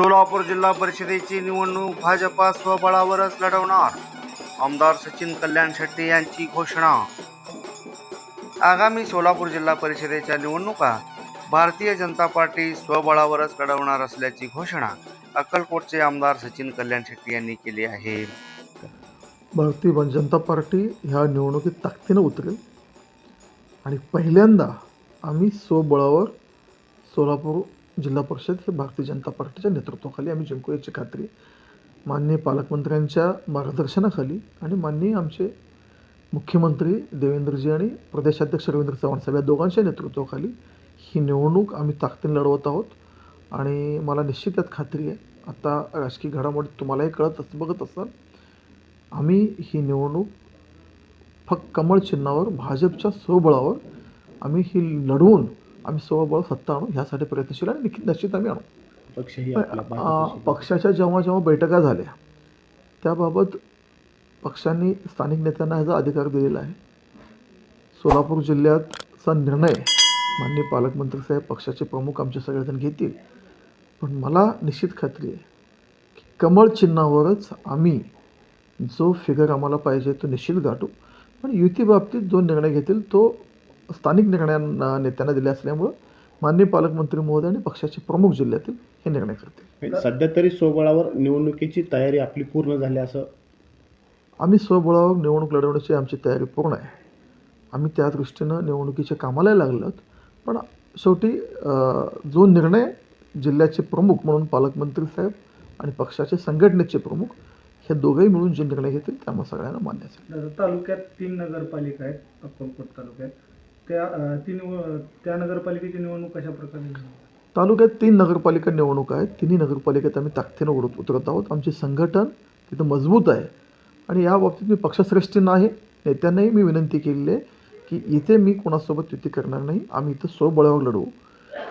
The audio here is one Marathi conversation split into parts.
सोलापूर जिल्हा परिषदेची निवडणूक भाजपा स्वबळावरच लढवणार. आमदार सचिन कल्याण शेट्टी यांची घोषणा. आगामी सोलापूर जिल्हा परिषदेच्या निवडणुका भारतीय जनता पार्टी स्वबळावरच लढवणार असल्याची घोषणा अक्कलकोटचे आमदार सचिन कल्याण शेट्टी यांनी केली आहे. भारतीय जनता पार्टी ह्या निवडणुकीत ताकदीनं उतरेल. आणि पहिल्यांदा आम्ही स्वबळावर सोलापूर जिल्हा परिषद हे भारतीय जनता पार्टीच्या नेतृत्वाखाली आम्ही जिंकू याची खात्री. माननीय पालकमंत्र्यांच्या मार्गदर्शनाखाली आणि माननीय आमचे मुख्यमंत्री देवेंद्रजी आणि प्रदेशाध्यक्ष रवींद्र चव्हाण साहेब या दोघांच्या नेतृत्वाखाली ही निवडणूक आम्ही ताकदीने लढवत आहोत. आणि मला निश्चित यात खात्री आहे आता राजकीय घडामोडी तुम्हालाही कळत अस बघत असाल. आम्ही ही निवडणूक फक्त कमळ चिन्हावर भाजपच्या स्वबळावर आम्ही ही लढवून आम्ही स्वबळ सत्ता आणू ह्यासाठी प्रयत्नशील आणि निश्चित निश्चित आम्ही आणू. पक्षही पक्षाच्या जेव्हा जेव्हा बैठका झाल्या त्याबाबत पक्षांनी स्थानिक नेत्यांना ह्याचा अधिकार दिलेला आहे. सोलापूर जिल्ह्याचा निर्णय माननीय पालकमंत्री साहेब पक्षाचे प्रमुख आमचे सगळेजण घेतील. पण मला निश्चित खात्री आहे की कमळ चिन्हावरच आम्ही जो फिगर आम्हाला पाहिजे तो निश्चित गाठू. पण युतीबाबतीत जो निर्णय घेतील तो स्थानिक निर्णयांना नेत्यांना दिले असल्यामुळं माननीय पालकमंत्री महोदय आणि पक्षाचे प्रमुख जिल्ह्यातील हे निर्णय करतील. सध्या तरी स्वबळावर निवडणुकीची तयारी आपली पूर्ण झाली असं? आम्ही स्वबळावर निवडणूक लढवण्याची आमची तयारी पूर्ण आहे. आम्ही त्या दृष्टीनं निवडणुकीच्या कामाला लागलो आहोत पण शेवटी जो निर्णय जिल्ह्याचे प्रमुख म्हणून पालकमंत्री साहेब आणि पक्षाचे संघटनेचे प्रमुख हे दोघंही मिळून जे निर्णय घेतील त्या आम्हा सगळ्यांना मान्य असेल तालुक्यात तीन नगरपालिका आहेत अक्कलकोट तालुक्यात. त्या ती निव त्या नगरपालिकेची निवडणूक कशा प्रकारे तालुक्यात तीन नगरपालिका निवडणूक आहेत. तिन्ही नगरपालिकेत आम्ही ताकदीनं उडत उतरत आहोत. आमचे संघटन तिथं मजबूत आहे. आणि या बाबतीत मी पक्षश्रेष्ठींना आहे नेत्यांनाही मी विनंती केलेली आहे की इथे मी कोणासोबत युती करणार नाही. आम्ही इथं स्वबळावर लढवू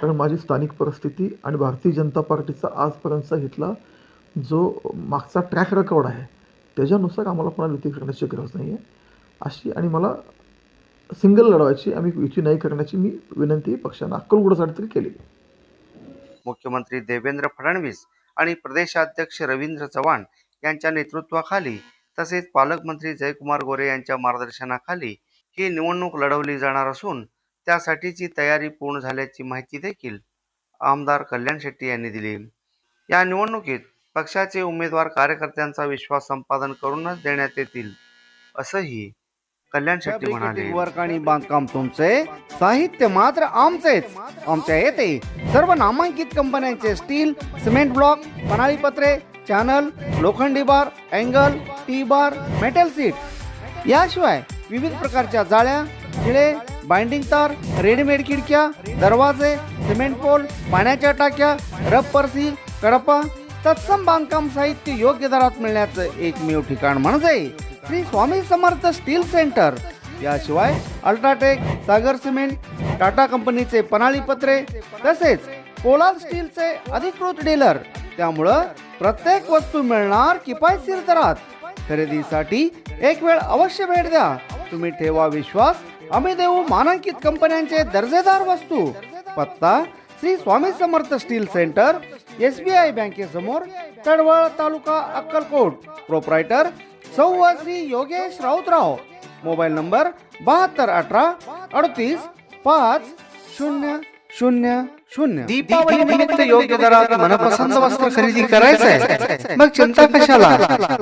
कारण माझी स्थानिक परिस्थिती आणि भारतीय जनता पार्टीचा आजपर्यंतचा इथला जो मागचा ट्रॅक रेकॉर्ड आहे त्याच्यानुसार आम्हाला कोणाला युती करण्याची गरज नाही आहे अशी आणि मला सिंगल लढवायची आम्ही युती नाही करण्याची मी विनंती पक्षानं. अक्कलगुडासाठी तरी केली. मुख्यमंत्री देवेंद्र फडणवीस आणि प्रदेशाध्यक्ष रवींद्र चव्हाण यांच्या नेतृत्वाखाली तसेच पालकमंत्री जयकुमार गोरे यांच्या मार्गदर्शनाखाली ही निवडणूक लढवली जाणार असून त्यासाठीची तयारी पूर्ण झाल्याची माहिती देखील आमदार कल्याण शेट्टी यांनी दिली. या निवडणुकीत पक्षाचे उमेदवार कार्यकर्त्यांचा विश्वास संपादन करूनच देण्यात येतील असंही कल्याण शेट्टी म्हणाले. वर्क आणि बांधकाम तुमचे साहित्य मात्र आमचेच. आमच्या येथे सर्व नामांकित कंपन्यांचे स्टील सिमेंट ब्लॉक पणाळी पत्रे चॅनल लोखंडी bar angle T bar metal sheet. याशिवाय विविध प्रकारच्या जाळ्या खिळे बाइंडिंग तार रेडीमेड खिडक्या दरवाजे सिमेंट पोल पाण्याच्या टाक्या रबर सील कडपा तत्सम बांधकाम साहित्य योग्य दरात मिळण्याचं एकमेव ठिकाण म्हणजे श्री स्वामी समर्थ स्टील सेंटर. याशिवाय अल्ट्राटेक सागर सिमेंट टाटा कंपनीचे पनाळीपत्रे तसेच पोलाद स्टीलचे अधिकृत डीलर. त्यामुळं प्रत्येक वस्तू मिळणार किफायतशीर दरात. खरेदीसाठी एक वेळ अवश्य भेट द्या. तुम्ही ठेवा विश्वास. आम्ही देऊ मानांकित कंपन्यांचे दर्जेदार वस्तू. पत्ता Shri Swami Samarth steel centre S B I बँकेसमोर Tadwal taluka Akkalkot. Proprietor सौ श्री योगेश राऊतराव. मोबाईल नंबर बहात्तर अठरा अडतीस पाच शून्य शून्य शून्य. दीपावली निमित्त योग्य दरात मनपसंत वस्त्र खरेदी करायचंय. मग चिंता कशाला?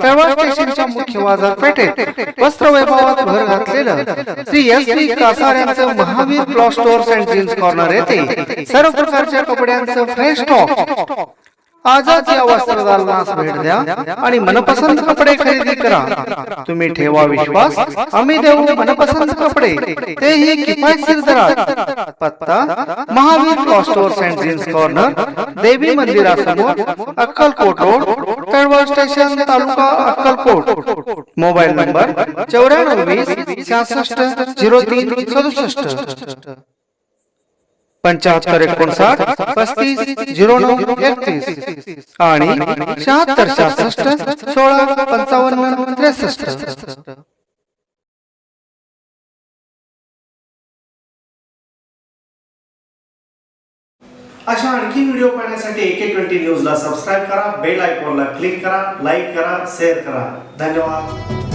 तळवळ स्टेशनच्या मुख्य बाजारपेठेत वस्त्र वैभवात भर घातलेलं Shri S P कासाऱ्यांचं Mahavir cloth stores and jeans corner येथे सर्व प्रकारच्या कपड्यांचं फ्रेश स्टॉक आजच या वस्त्र दालनास भेट द्या आणि मनपसंत कपडे खरेदी करा. तुम्ही ठेवा विश्वास. आम्ही देऊ मनपसंत कपडे. तेही किफायतशीर दरात. पत्ता Mahavir cloth stores and jeans corner देवी मंदिरासमोर Akkalkot road Talwal station taluka Akkalkot. Mobile number चौऱ्याण्णव वीस सहासष्ट झिरो तीन सदुसष्ट. पंच्याहत्तर एकोणसाठ पस्तीस झिरो नऊ एकतीस. आणि शहात्तर सहासष्ट सोळा पंचावन्न त्रेसष्ट अशा आणखी व्हिडिओ पाहण्यासाठी एके ट्वेंटी न्यूजला सबस्क्राईब करा बेल आयकॉनला क्लिक करा लाईक करा शेअर करा. धन्यवाद.